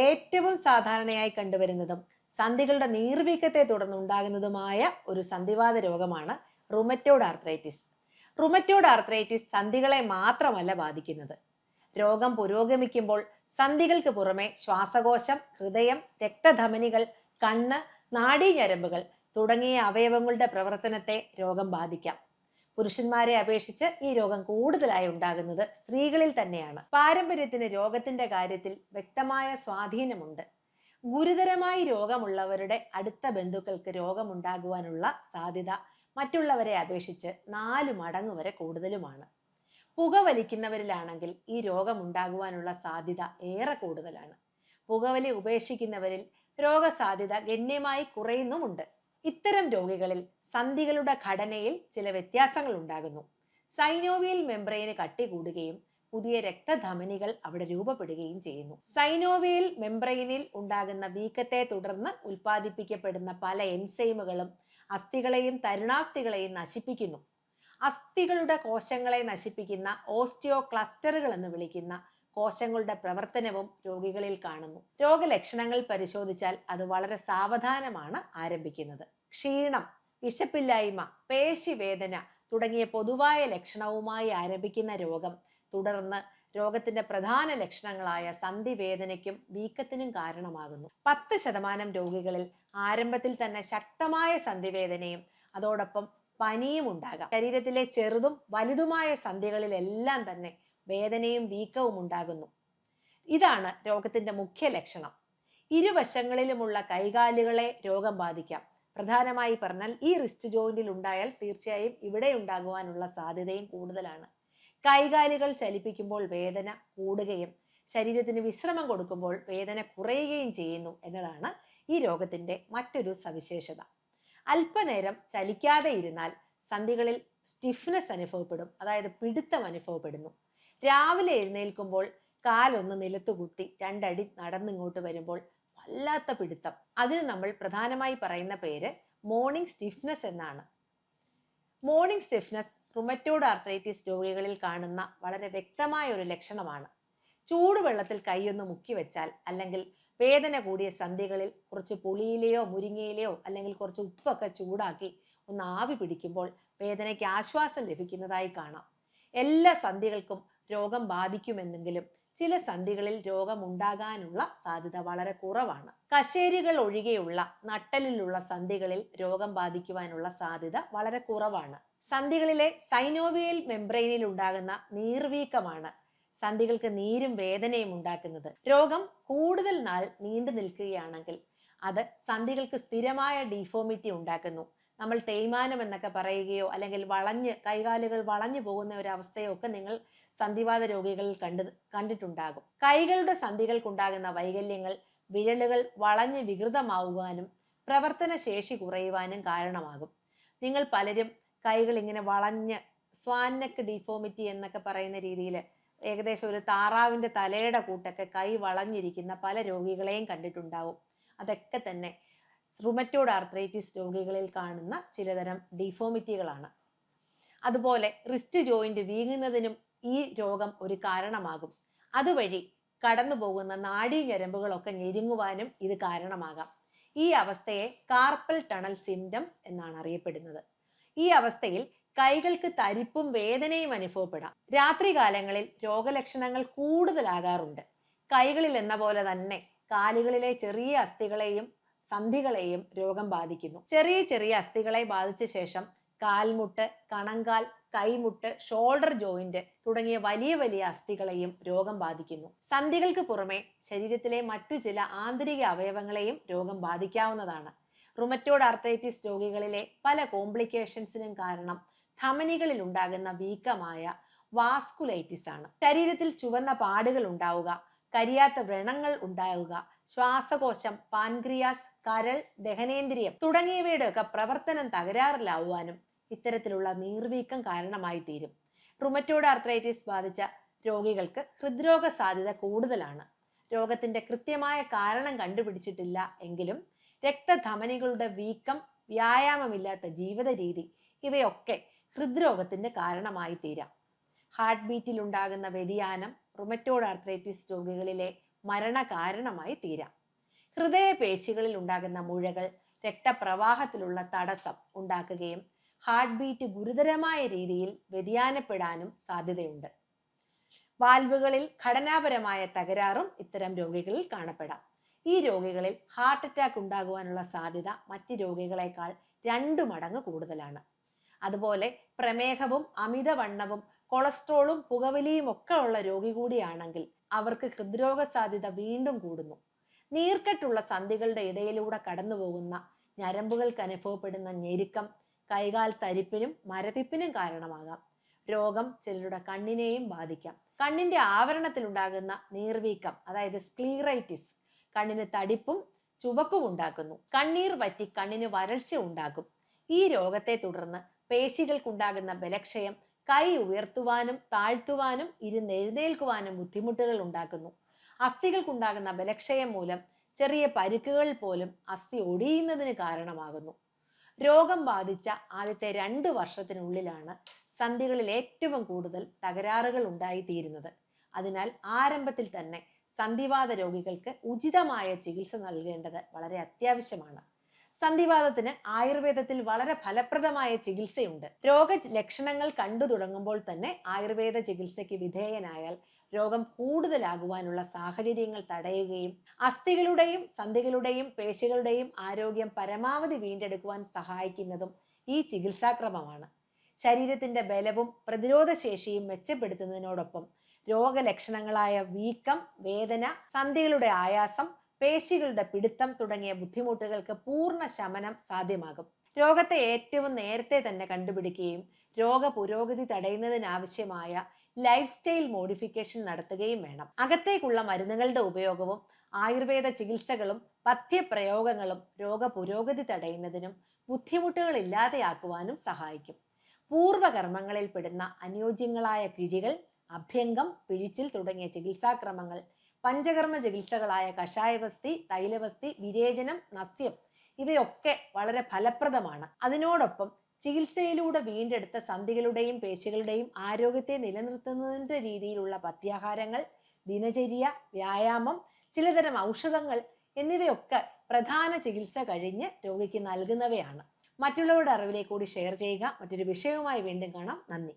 ഏറ്റവും സാധാരണയായി കണ്ടുവരുന്നതും സന്ധികളുടെ നീർവീക്കത്തെ തുടർന്ന് ഉണ്ടാകുന്നതുമായ ഒരു സന്ധിവാത രോഗമാണ് റുമറ്റോഡ് ആർത്രൈറ്റിസ് റുമറ്റോഡ് ആർത്രൈറ്റിസ് സന്ധികളെ മാത്രമല്ല ബാധിക്കുന്നത്. രോഗം പുരോഗമിക്കുമ്പോൾ സന്ധികൾക്ക് പുറമെ ശ്വാസകോശം ഹൃദയം രക്തധമനികൾ കണ്ണ് നാഡീഞരമ്പുകൾ തുടങ്ങിയ അവയവങ്ങളുടെ പ്രവർത്തനത്തെ രോഗം ബാധിക്കാം. പുരുഷന്മാരെ അപേക്ഷിച്ച് ഈ രോഗം കൂടുതലായി ഉണ്ടാകുന്നത് സ്ത്രീകളിൽ തന്നെയാണ്. പാരമ്പര്യത്തിന് രോഗത്തിന്റെ കാര്യത്തിൽ വ്യക്തമായ സ്വാധീനമുണ്ട്. ഗുരുതരമായി രോഗമുള്ളവരുടെ അടുത്ത ബന്ധുക്കൾക്ക് രോഗമുണ്ടാകുവാനുള്ള സാധ്യത മറ്റുള്ളവരെ അപേക്ഷിച്ച് നാല് മടങ്ങ് വരെ കൂടുതലുമാണ്. പുകവലിക്കുന്നവരിലാണെങ്കിൽ ഈ രോഗമുണ്ടാകുവാനുള്ള സാധ്യത ഏറെ കൂടുതലാണ്. പുകവലി ഉപേക്ഷിക്കുന്നവരിൽ രോഗസാധ്യത ഗണ്യമായി കുറയുന്നുമുണ്ട്. ഇത്തരം രോഗികളിൽ സന്ധികളുടെ ഘടനയിൽ ചില വ്യത്യാസങ്ങൾ ഉണ്ടാകുന്നു. സൈനോവിയൽ മെംബ്രെയിന് കട്ടി കൂടുകയും പുതിയ രക്തധമനികൾ അവിടെ രൂപപ്പെടുകയും ചെയ്യുന്നു. സൈനോവിയൽ മെംബ്രെയിനിൽ ഉണ്ടാകുന്ന വീക്കത്തെ തുടർന്ന് ഉൽപ്പാദിപ്പിക്കപ്പെടുന്ന പല എൻസൈമുകളും അസ്ഥികളെയും തരുണാസ്ഥികളെയും നശിപ്പിക്കുന്നു. അസ്ഥികളുടെ കോശങ്ങളെ നശിപ്പിക്കുന്ന ഓസ്റ്റിയോ ക്ലസ്റ്ററുകൾ എന്ന് വിളിക്കുന്ന കോശങ്ങളുടെ പ്രവർത്തനവും രോഗികളിൽ കാണുന്നു. രോഗലക്ഷണങ്ങൾ പരിശോധിച്ചാൽ അത് വളരെ സാവധാനമാണ് ആരംഭിക്കുന്നത്. ക്ഷീണം വിശപ്പില്ലായ്മ പേശിവേദന തുടങ്ങിയ പൊതുവായ ലക്ഷണവുമായി ആരംഭിക്കുന്ന രോഗം. തുടർന്ന് രോഗത്തിന്റെ പ്രധാന ലക്ഷണങ്ങളായ സന്ധിവേദനയ്ക്കും വീക്കത്തിനും കാരണമാകുന്നു. പത്ത് ശതമാനം രോഗികളിൽ ആരംഭത്തിൽ തന്നെ ശക്തമായ സന്ധിവേദനയും അതോടൊപ്പം പനിയും ഉണ്ടാകാം. ശരീരത്തിലെ ചെറുതും വലുതുമായ സന്ധികളിലെല്ലാം തന്നെ വേദനയും വീക്കവും ഉണ്ടാകുന്നു. ഇതാണ് രോഗത്തിന്റെ മുഖ്യ ലക്ഷണം. ഇരുവശങ്ങളിലുമുള്ള കൈകാലുകളെ രോഗം ബാധിക്കാം. പ്രധാനമായി പറഞ്ഞാൽ ഈ റിസ്റ്റ് ജോയിന്റിൽ ഉണ്ടായാൽ തീർച്ചയായും ഇവിടെ ഉണ്ടാകുവാനുള്ള സാധ്യതയും കൂടുതലാണ്. കൈകാലുകൾ ചലിപ്പിക്കുമ്പോൾ വേദന കൂടുകയും ശരീരത്തിന് വിശ്രമം കൊടുക്കുമ്പോൾ വേദന കുറയുകയും ചെയ്യുന്നു എന്നതാണ് ഈ രോഗത്തിന്റെ മറ്റൊരു സവിശേഷത. അല്പനേരം ചലിക്കാതെ ഇരുന്നാൽ സന്ധികളിൽ സ്റ്റിഫ്നെസ് അനുഭവപ്പെടും അതായത് പിടുത്തം അനുഭവപ്പെടുന്നു. രാവിലെ എഴുന്നേൽക്കുമ്പോൾ കാലൊന്ന് നിലത്ത് കുത്തി രണ്ടടി നടന്നിങ്ങോട്ട് വരുമ്പോൾ വല്ലാത്ത പിടുത്തം. അതിന് നമ്മൾ പ്രധാനമായി പറയുന്ന പേര് മോർണിംഗ് സ്റ്റിഫ്നെസ് എന്നാണ്. മോർണിംഗ് സ്റ്റിഫ്നെസ് റുമറ്റോഡ് ആർത്രൈറ്റിസ് രോഗികളിൽ കാണുന്ന വളരെ വ്യക്തമായ ഒരു ലക്ഷണമാണ്. ചൂടുവെള്ളത്തിൽ കൈയൊന്ന് മുക്കി വെച്ചാൽ അല്ലെങ്കിൽ വേദന കൂടിയ സന്ധികളിൽ കുറച്ച് പുളിയിലെയോ മുരിങ്ങയിലെയോ അല്ലെങ്കിൽ കുറച്ച് ഉപ്പൊക്കെ ചൂടാക്കി ഒന്ന് ആവി പിടിക്കുമ്പോൾ വേദനയ്ക്ക് ആശ്വാസം ലഭിക്കുന്നതായി കാണാം. എല്ലാ സന്ധികൾക്കും രോഗം ബാധിക്കുമെന്നെങ്കിലും ചില സന്ധികളിൽ രോഗമുണ്ടാകാനുള്ള സാധ്യത വളരെ കുറവാണ്. കശേരികൾ ഒഴികെയുള്ള നട്ടലിലുള്ള സന്ധികളിൽ രോഗം ബാധിക്കുവാനുള്ള സാധ്യത വളരെ കുറവാണ്. സന്ധികളിലെ സൈനോവിയൽ മെംബ്രെയിനിൽ ഉണ്ടാകുന്ന നീർവീക്കമാണ് സന്ധികൾക്ക് നീരും വേദനയും ഉണ്ടാക്കുന്നത്. രോഗം കൂടുതൽ നാൾ നീണ്ടു നിൽക്കുകയാണെങ്കിൽ അത് സന്ധികൾക്ക് സ്ഥിരമായ ഡിഫോമിറ്റി ഉണ്ടാക്കുന്നു. നമ്മൾ തേയ്മാനം എന്നൊക്കെ പറയുകയോ അല്ലെങ്കിൽ വളഞ്ഞ് കൈകാലുകൾ വളഞ്ഞു പോകുന്ന ഒരു അവസ്ഥയോ ഒക്കെ നിങ്ങൾ സന്ധിവാത രോഗികളിൽ കണ്ട് കണ്ടിട്ടുണ്ടാകും. കൈകളുടെ സന്ധികൾക്കുണ്ടാകുന്ന വൈകല്യങ്ങൾ വിരലുകൾ വളഞ്ഞ് വികൃതമാവുവാനും പ്രവർത്തന ശേഷി കുറയുവാനും കാരണമാകും. നിങ്ങൾ പലരും കൈകൾ ഇങ്ങനെ വളഞ്ഞ് സ്വാനക്ക് ഡിഫോമിറ്റി എന്നൊക്കെ പറയുന്ന രീതിയിൽ ഏകദേശം ഒരു താറാവിന്റെ തലയുടെ കൂട്ടൊക്കെ കൈ വളഞ്ഞിരിക്കുന്ന പല രോഗികളെയും കണ്ടിട്ടുണ്ടാവും. അതൊക്കെ തന്നെ റുമറ്റോഡ് ആർത്രൈറ്റിസ് രോഗികളിൽ കാണുന്ന ചിലതരം ഡിഫോമിറ്റികളാണ് അതുപോലെ റിസ്റ്റ് ജോയിന്റ് വീങ്ങുന്നതിനും ഈ രോഗം ഒരു കാരണമാകും. അതുവഴി കടന്നു പോകുന്ന നാഡീ ഞരമ്പുകളൊക്കെ ഞെരുങ്ങുവാനും ഇത് കാരണമാകാം. ഈ അവസ്ഥയെ കാർപ്പൽ ടണൽ സിംറ്റംസ് എന്നാണ് അറിയപ്പെടുന്നത്. ഈ അവസ്ഥയിൽ കൈകൾക്ക് തരിപ്പും വേദനയും അനുഭവപ്പെടാം. രാത്രികാലങ്ങളിൽ രോഗലക്ഷണങ്ങൾ കൂടുതലാകാറുണ്ട്. കൈകളിൽ എന്ന പോലെ തന്നെ കാലുകളിലെ ചെറിയ അസ്ഥികളെയും സന്ധികളെയും രോഗം ബാധിക്കുന്നു. ചെറിയ ചെറിയ അസ്ഥികളെ ബാധിച്ച ശേഷം കാൽമുട്ട് കണങ്കാൽ കൈമുട്ട് ഷോൾഡർ ജോയിന്റ് തുടങ്ങിയ വലിയ വലിയ അസ്ഥികളെയും രോഗം ബാധിക്കുന്നു. സന്ധികൾക്ക് പുറമെ ശരീരത്തിലെ മറ്റു ചില ആന്തരിക അവയവങ്ങളെയും രോഗം ബാധിക്കാവുന്നതാണ്. റുമറ്റോഡ് ആർത്രൈറ്റിസ് രോഗികളിലെ പല കോംപ്ലിക്കേഷൻസിനും കാരണം ധമനികളിൽ ഉണ്ടാകുന്ന വീക്കമായ വാസ്കുലൈറ്റിസ് ആണ്. ശരീരത്തിൽ ചുവന്ന പാടുകൾ ഉണ്ടാവുക കരിയാത്ത വ്രണങ്ങൾ ഉണ്ടാവുക ശ്വാസകോശം പാൻക്രിയാസ് കരൾ ദഹനേന്ദ്രിയം തുടങ്ങിയവയുടെ ഒക്കെ പ്രവർത്തനം തകരാറിലാവാനും ഇത്തരത്തിലുള്ള നീർവീക്കം കാരണമായി തീരും റുമറ്റോഡ് ആർത്രൈറ്റിസ് ബാധിച്ച രോഗികൾക്ക് ഹൃദ്രോഗ സാധ്യത കൂടുതലാണ്. രോഗത്തിന്റെ കൃത്യമായ കാരണം കണ്ടുപിടിച്ചിട്ടില്ല എങ്കിലും രക്തധമനികളുടെ വീക്കം വ്യായാമമില്ലാത്ത ജീവിത രീതി ഇവയൊക്കെ ഹൃദ്രോഗത്തിന്റെ കാരണമായി തീരാം ഹാർട്ട് ബീറ്റിൽ ഉണ്ടാകുന്ന വ്യതിയാനം റുമറ്റോഡ് ആർത്രൈറ്റിസ് രോഗികളിലെ മരണകാരണമായി തീരാം ഹൃദയപേശികളിൽ ഉണ്ടാകുന്ന മുഴകൾ രക്തപ്രവാഹത്തിലുള്ള തടസ്സം ഉണ്ടാക്കുകയും ഹാർട്ട് ബീറ്റ് ഗുരുതരമായ രീതിയിൽ വ്യതിയാനപ്പെടാനും സാധ്യതയുണ്ട്. വാൽവുകളിൽ ഘടനാപരമായ തകരാറും ഇത്തരം രോഗികളിൽ കാണപ്പെടാം. ഈ രോഗികളിൽ ഹാർട്ട് അറ്റാക്ക് ഉണ്ടാകുവാനുള്ള സാധ്യത മറ്റ് രോഗികളെക്കാൾ രണ്ടു മടങ്ങ് കൂടുതലാണ്. അതുപോലെ പ്രമേഹവും അമിതവണ്ണവും കൊളസ്ട്രോളും പുകവലിയും ഒക്കെ ഉള്ള രോഗി കൂടിയാണെങ്കിൽ അവർക്ക് ഹൃദ്രോഗ സാധ്യത വീണ്ടും കൂടുന്നു. നീർക്കെട്ടുള്ള സന്ധികളുടെ ഇടയിലൂടെ കടന്നു പോകുന്ന ഞരമ്പുകൾക്ക് അനുഭവപ്പെടുന്ന ഞെരുക്കം കൈകാൽ തരിപ്പിനും മരവിപ്പിനും കാരണമാകാം. രോഗം ചിലരുടെ കണ്ണിനെയും ബാധിക്കാം. കണ്ണിന്റെ ആവരണത്തിലുണ്ടാകുന്ന നീർവീക്കം അതായത് സ്ക്ലീറൈറ്റിസ് കണ്ണിന് തടിപ്പും ചുവപ്പും ഉണ്ടാക്കുന്നു. കണ്ണീർ വറ്റി കണ്ണിന് വരൾച്ച ഉണ്ടാക്കും. ഈ രോഗത്തെ തുടർന്ന് പേശികൾക്കുണ്ടാകുന്ന ബലക്ഷയം കൈ ഉയർത്തുവാനും താഴ്ത്തുവാനും ഇരുന്നെഴുന്നേൽക്കുവാനും ബുദ്ധിമുട്ടുകൾ ഉണ്ടാക്കുന്നു. അസ്ഥികൾക്കുണ്ടാകുന്ന ബലക്ഷയം മൂലം ചെറിയ പരുക്കുകൾ പോലും അസ്ഥി ഒടിയുന്നതിന് കാരണമാകുന്നു. രോഗം ബാധിച്ച ആദ്യത്തെ രണ്ട് വർഷത്തിനുള്ളിലാണ് സന്ധികളിൽ ഏറ്റവും കൂടുതൽ തകരാറുകൾ ഉണ്ടായിത്തീരുന്നത്. അതിനാൽ ആരംഭത്തിൽ തന്നെ സന്ധിവാത രോഗികൾക്ക് ഉചിതമായ ചികിത്സ നൽകേണ്ടത് വളരെ അത്യാവശ്യമാണ്. സന്ധിവാതത്തിന് ആയുർവേദത്തിൽ വളരെ ഫലപ്രദമായ ചികിത്സയുണ്ട്. രോഗ ലക്ഷണങ്ങൾ കണ്ടു തുടങ്ങുമ്പോൾ തന്നെ ആയുർവേദ ചികിത്സയ്ക്ക് വിധേയനായാൽ രോഗം കൂടുതലാകുവാനുള്ള സാഹചര്യങ്ങൾ തടയുകയും അസ്ഥികളുടെയും സന്ധികളുടെയും പേശികളുടെയും ആരോഗ്യം പരമാവധി വീണ്ടെടുക്കുവാൻ സഹായിക്കുന്നതും ഈ ചികിത്സാക്രമമാണ്. ശരീരത്തിന്റെ ബലവും പ്രതിരോധശേഷിയും മെച്ചപ്പെടുത്തുന്നതിനോടൊപ്പം രോഗലക്ഷണങ്ങളായ വീക്കം വേദന സന്ധികളുടെ ആയാസം പേശികളുടെ പിടുത്തം തുടങ്ങിയ ബുദ്ധിമുട്ടുകൾക്ക് പൂർണ ശമനം സാധ്യമാകും. രോഗത്തെ ഏറ്റവും നേരത്തെ തന്നെ കണ്ടുപിടിക്കുകയും രോഗ പുരോഗതി തടയുന്നതിനാവശ്യമായ ലൈഫ് സ്റ്റൈൽ മോഡിഫിക്കേഷൻ നടത്തുകയും വേണം. അകത്തേക്കുള്ള മരുന്നുകളുടെ ഉപയോഗവും ആയുർവേദ ചികിത്സകളും പഥ്യപ്രയോഗങ്ങളും രോഗ പുരോഗതി തടയുന്നതിനും ബുദ്ധിമുട്ടുകൾ ഇല്ലാതെയാക്കുവാനും സഹായിക്കും. പൂർവകർമ്മങ്ങളിൽ പെടുന്ന അനുയോജ്യങ്ങളായ കിഴികൾ അഭ്യംഗം പിഴിച്ചിൽ തുടങ്ങിയ ചികിത്സാക്രമങ്ങൾ പഞ്ചകർമ്മ ചികിത്സകളായ കഷായവസ്തി തൈലവസ്തി വിരേചനം നസ്യം ഇവയൊക്കെ വളരെ ഫലപ്രദമാണ്. അതിനോടൊപ്പം ചികിത്സയിലൂടെ വീണ്ടെടുത്ത സന്ധികളുടെയും പേശികളുടെയും ആരോഗ്യത്തെ നിലനിർത്തുന്നതിന്റെ രീതിയിലുള്ള പ്രത്യാഹാരങ്ങൾ ദിനചര്യ വ്യായാമം ചിലതരം ഔഷധങ്ങൾ എന്നിവയൊക്കെ പ്രധാന ചികിത്സ കഴിഞ്ഞ് രോഗിക്ക് നൽകുന്നവയാണ്. മറ്റുള്ളവരുടെ അറിവിലേക്ക് കൂടി ഷെയർ ചെയ്യുക. മറ്റൊരു വിഷയവുമായി വീണ്ടും കാണാം. നന്ദി.